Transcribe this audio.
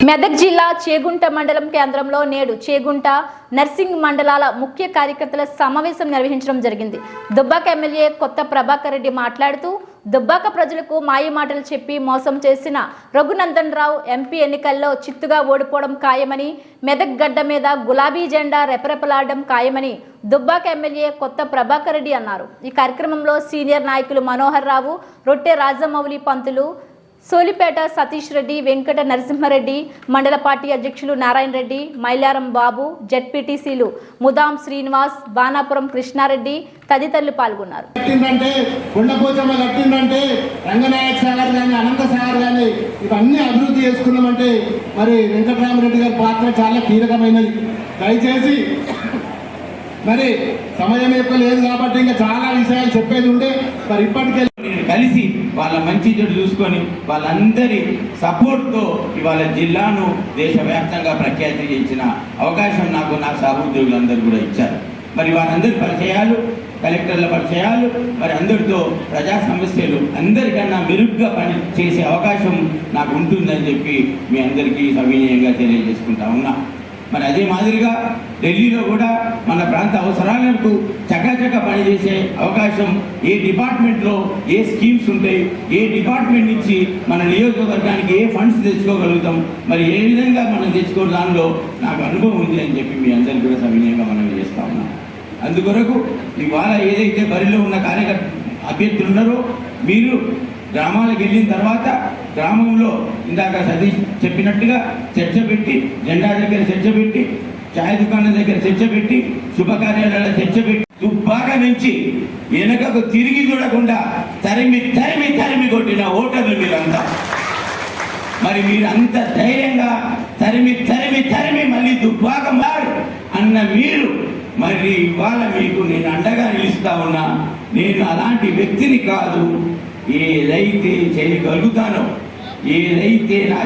మెదక్ జిల్లా చేగుంట మండలం కేంద్రంలో నేడు చేగుంట నర్సింగ్ మండలాల ముఖ్య కార్యకర్తల సమావేశం నిర్వహించడం జరిగింది. దుబ్బాక ఎమ్మెల్యే కొత్త ప్రభాకర్ రెడ్డి మాట్లాడుతూ దుబ్బాక ప్రజలకు మాయ మాటలు చెప్పి మోసం చేసిన రఘునందన్ రావు ఎంపీ ఎన్నికల్లో చిత్తుగా ఓడిపోవడం ఖాయమని మెదక్ గడ్డ మీద గులాబీ జెండా రెపరెపలాడడం ఖాయమని దుబ్బాక ఎమ్మెల్యే కొత్త ప్రభాకర్ రెడ్డి అన్నారు. ఈ కార్యక్రమంలో సీనియర్ నాయకులు మనోహర్ రావు రొట్టె రాజమౌళి పంతులు సోలిపేట సతీష్ రెడ్డి వెంకట నరసింహారెడ్డి మండల పార్టీ అధ్యక్షులు నారాయణ రెడ్డి మైలారం బాబు జడ్పీటీసీలు ముదాం శ్రీనివాస్ బాణాపురం కృష్ణారెడ్డి తదితరులు పాల్గొన్నారు. ఇవన్నీ అభివృద్ధి చేసుకున్నామంటే మరి వెంకటరామరెడ్డి గారి పాత్ర చాలా కీలకమైనది. దయచేసి మరి సమయం యొక్క లేదు కాబట్టి ఇంకా చాలా విషయాలు చెప్పేది ఉంటే మరి ఇప్పటికే కలిసి వాళ్ళ మంచి చెడు చూసుకొని వాళ్ళందరి సపోర్ట్తో ఇవాళ జిల్లాను దేశవ్యాప్తంగా ప్రఖ్యాతి చేసిన అవకాశం నాకు నా సహోద్యోగులందరూ కూడా ఇచ్చారు. మరి వారందరి పరిచయాలు కలెక్టర్ల పరిచయాలు మరి అందరితో ప్రజా సమస్యలు అందరికన్నా మెరుగ్గా పని చేసే అవకాశం నాకు ఉంటుందని చెప్పి మీ అందరికీ సవినయంగా తెలియజేసుకుంటా ఉన్నా. మరి అదే మాదిరిగా ఢిల్లీలో కూడా మన ప్రాంత అవసరాలకు చకచక పనిచేసే అవకాశం ఏ డిపార్ట్మెంట్లో ఏ స్కీమ్స్ ఉంటాయి ఏ డిపార్ట్మెంట్ నుంచి మన నియోజకవర్గానికి ఏ ఫండ్స్ తెచ్చుకోగలుగుతాం మరి ఏ విధంగా మనం తెచ్చుకో దానిలో నాకు అనుభవం ఉంది అని చెప్పి మీ అందరికీ కూడా సవినయంగా మనం చేస్తా ఉన్నాం. అందుకొరకు ఇవాళ ఏదైతే బరిలో ఉన్న కార్యకర్త అభ్యర్థులు ఉన్నారో మీరు గ్రామాలకు వెళ్ళిన తర్వాత గ్రామంలో ఇందాక సతీష్ చెప్పినట్టుగా చర్చ పెట్టి జెండా దగ్గర చర్చ పెట్టి ఛాయ్ దుకాణం దగ్గర చర్చ పెట్టి శుభకార్యాలలో చర్చ పెట్టి దుబ్బాక నుంచి వెనకకు తిరిగి చూడకుండా తరిమి తరిమి తరిమి కొట్టిన ఓటర్లు మీరంతా. మరి మీరంత ధైర్యంగా తరిమి తరిమి తరిమి మళ్ళీ దుబ్బాక మారు అన్న మీరు మరి ఇవాళ మీకు నేను అండగా నిలుస్తా ఉన్నా నేను అలాంటి వ్యక్తిని కాదు. ఏదైతే చేయగలుగుతానో ఏదైతే నా